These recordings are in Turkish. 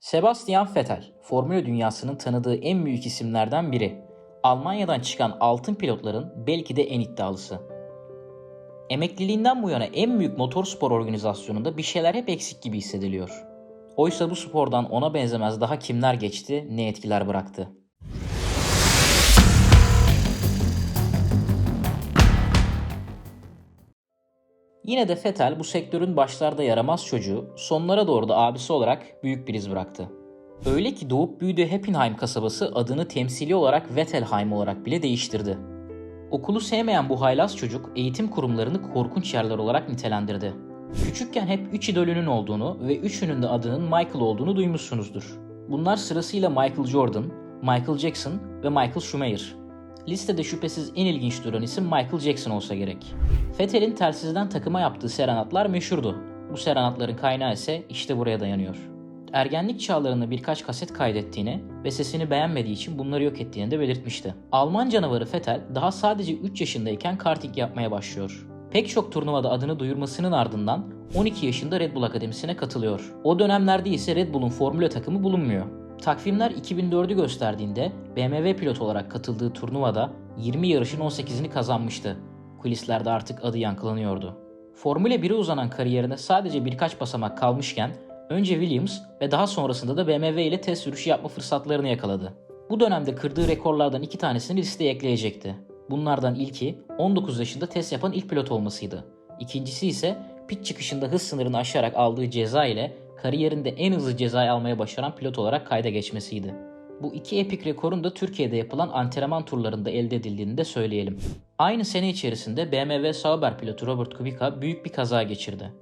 Sebastian Vettel, Formula dünyasının tanıdığı en büyük isimlerden biri. Almanya'dan çıkan altın pilotların belki de en iddialısı. Emekliliğinden bu yana en büyük motorspor organizasyonunda bir şeyler hep eksik gibi hissediliyor. Oysa bu spordan ona benzemez daha kimler geçti, ne etkiler bıraktı. Yine de Vettel bu sektörün başlarda yaramaz çocuğu, sonlara doğru da abisi olarak büyük bir iz bıraktı. Öyle ki doğup büyüdüğü Heppenheim kasabası adını temsili olarak Vettelheim olarak bile değiştirdi. Okulu sevmeyen bu haylaz çocuk eğitim kurumlarını korkunç yerler olarak nitelendirdi. Küçükken hep 3 idolünün olduğunu ve üçünün de adının Michael olduğunu duymuşsunuzdur. Bunlar sırasıyla Michael Jordan, Michael Jackson ve Michael Schumacher. Listede şüphesiz en ilginç duran isim Michael Jackson olsa gerek. Vettel'in telsizden takıma yaptığı serenatlar meşhurdu. Bu serenatların kaynağı ise işte buraya dayanıyor. Ergenlik çağlarında birkaç kaset kaydettiğini ve sesini beğenmediği için bunları yok ettiğini de belirtmişti. Alman canavarı Vettel daha sadece 3 yaşındayken karting yapmaya başlıyor. Pek çok turnuvada adını duyurmasının ardından 12 yaşında Red Bull Akademisi'ne katılıyor. O dönemlerde ise Red Bull'un Formula takımı bulunmuyor. Takvimler 2004'ü gösterdiğinde BMW pilot olarak katıldığı turnuvada 20 yarışın 18'ini kazanmıştı. Kulislerde artık adı yankılanıyordu. Formula 1'e uzanan kariyerine sadece birkaç basamak kalmışken önce Williams ve daha sonrasında da BMW ile test sürüşü yapma fırsatlarını yakaladı. Bu dönemde kırdığı rekorlardan iki tanesini listeye ekleyecekti. Bunlardan ilki 19 yaşında test yapan ilk pilot olmasıydı. İkincisi ise pit çıkışında hız sınırını aşarak aldığı ceza ile kariyerinde en hızlı cezayı almaya başaran pilot olarak kayda geçmesiydi. Bu iki epik rekorun da Türkiye'de yapılan antrenman turlarında elde edildiğini de söyleyelim. Aynı sene içerisinde BMW Sauber pilotu Robert Kubica büyük bir kaza geçirdi.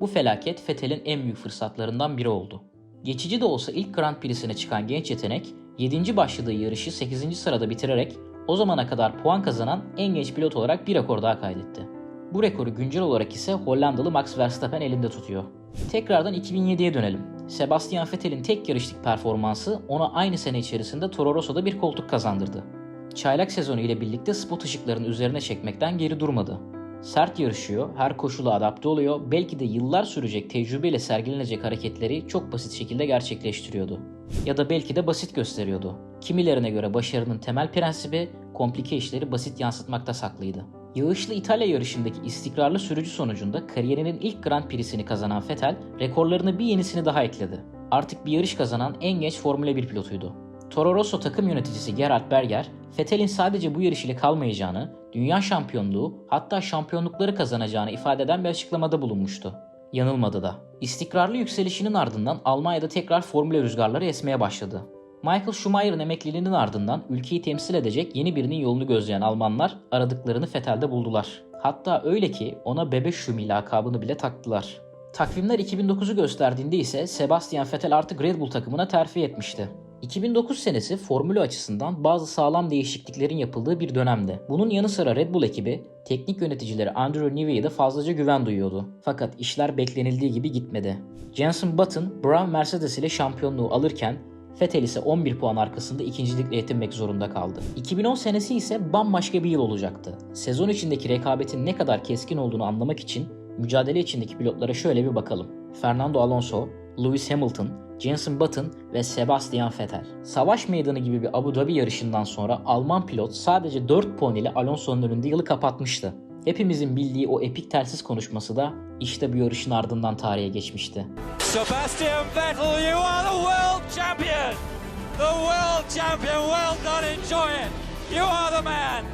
Bu felaket Vettel'in en büyük fırsatlarından biri oldu. Geçici de olsa ilk Grand Prix'sine çıkan genç yetenek 7. başladığı yarışı 8. sırada bitirerek o zamana kadar puan kazanan en genç pilot olarak bir rekor daha kaydetti. Bu rekoru güncel olarak ise Hollandalı Max Verstappen elinde tutuyor. Tekrardan 2007'ye dönelim. Sebastian Vettel'in tek yarışlık performansı ona aynı sene içerisinde Toro Rosso'da bir koltuk kazandırdı. Çaylak sezonu ile birlikte spot ışıklarını üzerine çekmekten geri durmadı. Sert yarışıyor, her koşula adapte oluyor, belki de yıllar sürecek tecrübeyle sergilenecek hareketleri çok basit şekilde gerçekleştiriyordu. Ya da belki de basit gösteriyordu. Kimilerine göre başarının temel prensibi komplike işleri basit yansıtmakta saklıydı. Yağışlı İtalya yarışındaki istikrarlı sürücü sonucunda kariyerinin ilk Grand Prix'sini kazanan Vettel, rekorlarına bir yenisini daha ekledi. Artık bir yarış kazanan en genç Formula 1 pilotuydu. Toro Rosso takım yöneticisi Gerhard Berger, Vettel'in sadece bu yarış ile kalmayacağını, dünya şampiyonluğu hatta şampiyonlukları kazanacağını ifade eden bir açıklamada bulunmuştu. Yanılmadı da. İstikrarlı yükselişinin ardından Almanya'da tekrar Formula rüzgarları esmeye başladı. Michael Schumacher'ın emekliliğinin ardından ülkeyi temsil edecek yeni birinin yolunu gözleyen Almanlar aradıklarını Vettel'de buldular. Hatta öyle ki ona Bebe Schumi lakabını bile taktılar. Takvimler 2009'u gösterdiğinde ise Sebastian Vettel artık Red Bull takımına terfi etmişti. 2009 senesi formülü açısından bazı sağlam değişikliklerin yapıldığı bir dönemdi. Bunun yanı sıra Red Bull ekibi teknik yöneticileri Andrew Newey'e de fazlaca güven duyuyordu. Fakat işler beklenildiği gibi gitmedi. Jenson Button, Brown Mercedes ile şampiyonluğu alırken Vettel ise 11 puan arkasında ikincilikle yetinmek zorunda kaldı. 2010 senesi ise bambaşka bir yıl olacaktı. Sezon içindeki rekabetin ne kadar keskin olduğunu anlamak için mücadele içindeki pilotlara şöyle bir bakalım. Fernando Alonso, Lewis Hamilton, Jenson Button ve Sebastian Vettel. Savaş meydanı gibi bir Abu Dhabi yarışından sonra Alman pilot sadece 4 puan ile Alonso'nun önünde yılı kapatmıştı. Hepimizin bildiği o epik telsiz konuşması da işte bu yarışın ardından tarihe geçmişti. Sebastian Vettel, you are the world champion! The world champion! Well done, enjoy it! You are the man!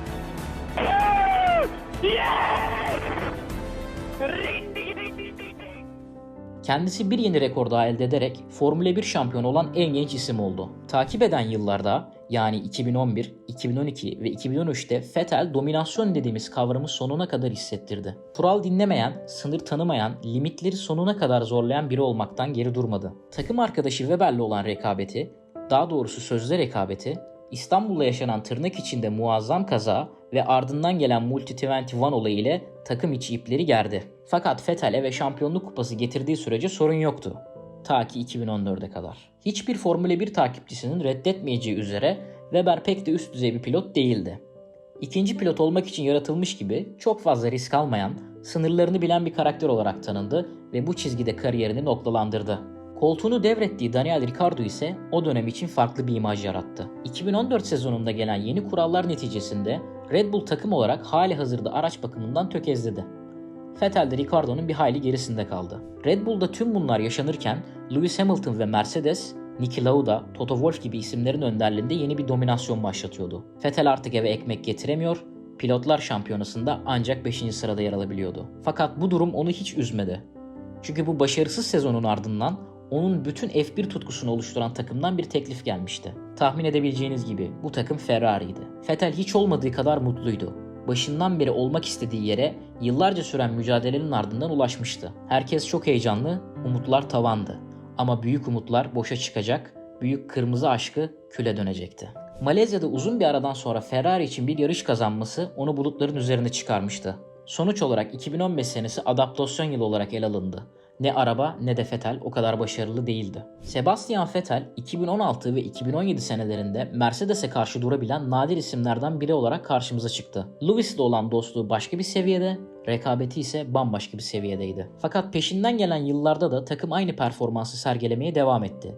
Kendisi bir yeni rekor daha elde ederek Formula 1 şampiyonu olan en genç isim oldu. Takip eden yıllarda yani 2011, 2012 ve 2013'te Vettel dominasyon dediğimiz kavramı sonuna kadar hissettirdi. Kural dinlemeyen, sınır tanımayan, limitleri sonuna kadar zorlayan biri olmaktan geri durmadı. Takım arkadaşı Weber'le olan rekabeti, daha doğrusu sözde rekabeti, İstanbul'da yaşanan tırnak içinde muazzam kaza ve ardından gelen Multi 21 olayı ile takım içi ipleri gerdi. Fakat Vettel'e ve şampiyonluk kupası getirdiği sürece sorun yoktu. Ta ki 2014'e kadar. Hiçbir Formula 1 takipçisinin reddetmeyeceği üzere Weber pek de üst düzey bir pilot değildi. İkinci pilot olmak için yaratılmış gibi çok fazla risk almayan, sınırlarını bilen bir karakter olarak tanındı ve bu çizgide kariyerini noktalandırdı. Koltuğunu devrettiği Daniel Ricciardo ise o dönem için farklı bir imaj yarattı. 2014 sezonunda gelen yeni kurallar neticesinde Red Bull takım olarak hali hazırda araç bakımından tökezledi. Vettel de Ricciardo'nun bir hayli gerisinde kaldı. Red Bull'da tüm bunlar yaşanırken Lewis Hamilton ve Mercedes, Niki Lauda, Toto Wolff gibi isimlerin önderliğinde yeni bir dominasyon başlatıyordu. Vettel artık eve ekmek getiremiyor, pilotlar şampiyonasında ancak 5. sırada yer alabiliyordu. Fakat bu durum onu hiç üzmedi. Çünkü bu başarısız sezonun ardından onun bütün F1 tutkusunu oluşturan takımdan bir teklif gelmişti. Tahmin edebileceğiniz gibi bu takım Ferrari'ydi. Vettel hiç olmadığı kadar mutluydu. Başından beri olmak istediği yere yıllarca süren mücadelenin ardından ulaşmıştı. Herkes çok heyecanlı, umutlar tavandı. Ama büyük umutlar boşa çıkacak, büyük kırmızı aşkı küle dönecekti. Malezya'da uzun bir aradan sonra Ferrari için bir yarış kazanması onu bulutların üzerine çıkarmıştı. Sonuç olarak 2015 senesi adaptasyon yılı olarak ele alındı. Ne araba ne de Vettel o kadar başarılı değildi. Sebastian Vettel 2016 ve 2017 senelerinde Mercedes'e karşı durabilen nadir isimlerden biri olarak karşımıza çıktı. Lewis ile olan dostluğu başka bir seviyede, rekabeti ise bambaşka bir seviyedeydi. Fakat peşinden gelen yıllarda da takım aynı performansı sergilemeye devam etti.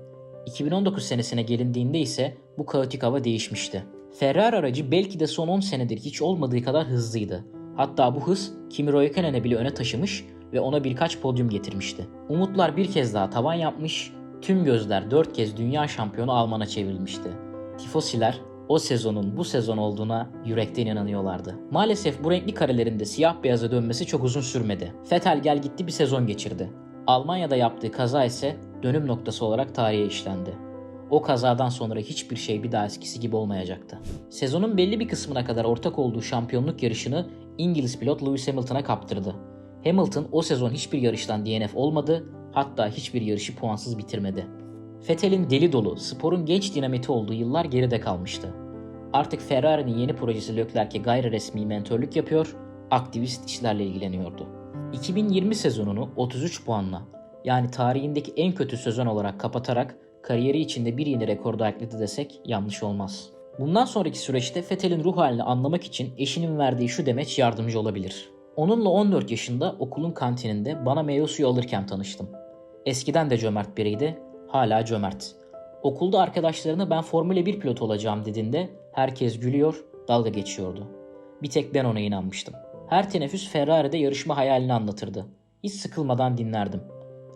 2019 senesine gelindiğinde ise bu kaotik hava değişmişti. Ferrari aracı belki de son 10 senedir hiç olmadığı kadar hızlıydı. Hatta bu hız Kimi Räikkönen'e bile öne taşımış ve ona birkaç podyum getirmişti. Umutlar bir kez daha tavan yapmış, tüm gözler dört kez dünya şampiyonu Alman'a çevrilmişti. Tifosiler o sezonun bu sezon olduğuna yürekten inanıyorlardı. Maalesef bu renkli karelerinde siyah beyaza dönmesi çok uzun sürmedi. Vettel gel gitti bir sezon geçirdi. Almanya'da yaptığı kaza ise dönüm noktası olarak tarihe işlendi. O kazadan sonra hiçbir şey bir daha eskisi gibi olmayacaktı. Sezonun belli bir kısmına kadar ortak olduğu şampiyonluk yarışını İngiliz pilot Lewis Hamilton'a kaptırdı. Hamilton o sezon hiçbir yarıştan DNF olmadı, hatta hiçbir yarışı puansız bitirmedi. Vettel'in deli dolu, sporun genç dinamiti olduğu yıllar geride kalmıştı. Artık Ferrari'nin yeni projesi Leclerc'e gayri resmi mentörlük yapıyor, aktivist işlerle ilgileniyordu. 2020 sezonunu 33 puanla, yani tarihindeki en kötü sezon olarak kapatarak kariyeri içinde bir yeni rekor da ekledi desek yanlış olmaz. Bundan sonraki süreçte Vettel'in ruh halini anlamak için eşinin verdiği şu demeç yardımcı olabilir. Onunla 14 yaşında okulun kantininde bana meyve suyu alırken tanıştım. Eskiden de cömert biriydi, hala cömert. Okulda arkadaşlarına ben Formula 1 pilotu olacağım dediğinde herkes gülüyor, dalga geçiyordu. Bir tek ben ona inanmıştım. Her teneffüs Ferrari'de yarışma hayalini anlatırdı. Hiç sıkılmadan dinlerdim.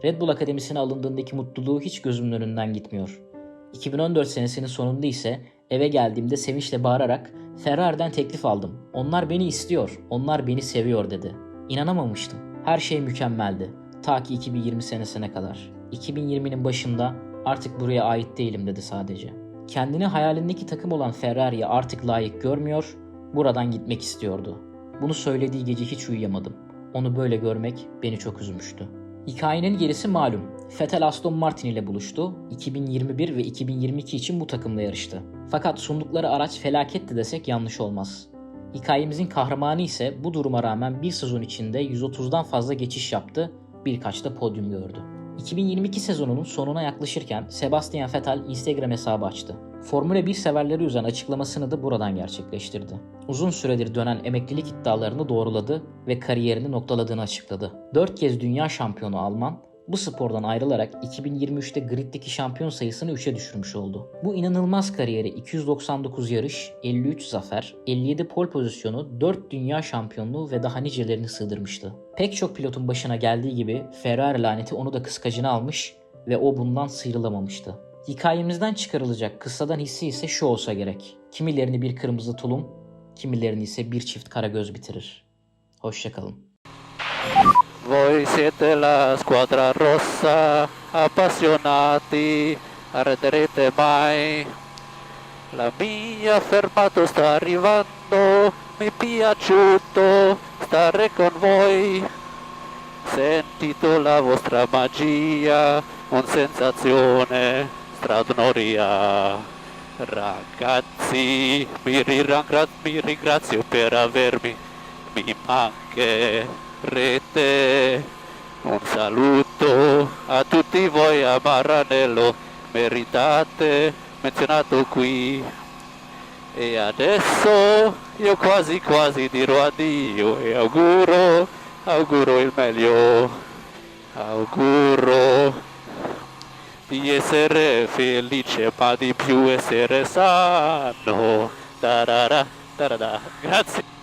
Red Bull Akademisi'ne alındığındaki mutluluğu hiç gözümün önünden gitmiyor. 2014 senesinin sonunda ise eve geldiğimde sevinçle bağırarak Ferrari'den teklif aldım. Onlar beni istiyor, onlar beni seviyor dedi. İnanamamıştım. Her şey mükemmeldi. Ta ki 2020 senesine kadar. 2020'nin başında artık buraya ait değilim dedi sadece. Kendini hayalindeki takım olan Ferrari'ye artık layık görmüyor, buradan gitmek istiyordu. Bunu söylediği gece hiç uyuyamadım. Onu böyle görmek beni çok üzmüştü. Hikayenin gerisi malum. Vettel Aston Martin ile buluştu. 2021 ve 2022 için bu takımla yarıştı. Fakat sundukları araç felaketti desek yanlış olmaz. Hikayemizin kahramanı ise bu duruma rağmen bir sezon içinde 130'dan fazla geçiş yaptı, birkaç da podyum gördü. 2022 sezonunun sonuna yaklaşırken Sebastian Vettel Instagram hesabı açtı. Formula 1 severleri üzen açıklamasını da buradan gerçekleştirdi. Uzun süredir dönen emeklilik iddialarını doğruladı ve kariyerini noktaladığını açıkladı. 4 kez dünya şampiyonu Alman, bu spordan ayrılarak 2023'te griddeki şampiyon sayısını 3'e düşürmüş oldu. Bu inanılmaz kariyeri 299 yarış, 53 zafer, 57 pol pozisyonu, 4 dünya şampiyonluğu ve daha nicelerini sığdırmıştı. Pek çok pilotun başına geldiği gibi Ferrari laneti onu da kıskacına almış ve o bundan sıyrılamamıştı. Hikayemizden çıkarılacak kıssadan hissi ise şu olsa gerek. Kimilerini bir kırmızı tulum, kimilerini ise bir çift karagöz bitirir. Hoşçakalın. Voi siete la squadra rossa, appassionati, arreterete mai. La mia fermato sta arrivando, mi piaciuto stare con voi. Sentito la vostra magia, un sensazione straordinaria. Ragazzi, mi, ringra- mi ringrazio per avermi, mi mancherete. Un saluto a tutti voi a Maranello, meritate, menzionato qui. E adesso io quasi quasi dirò addio e auguro, auguro il meglio. Auguro di essere felice, ma di più essere sano. Tarara, tarara. Grazie.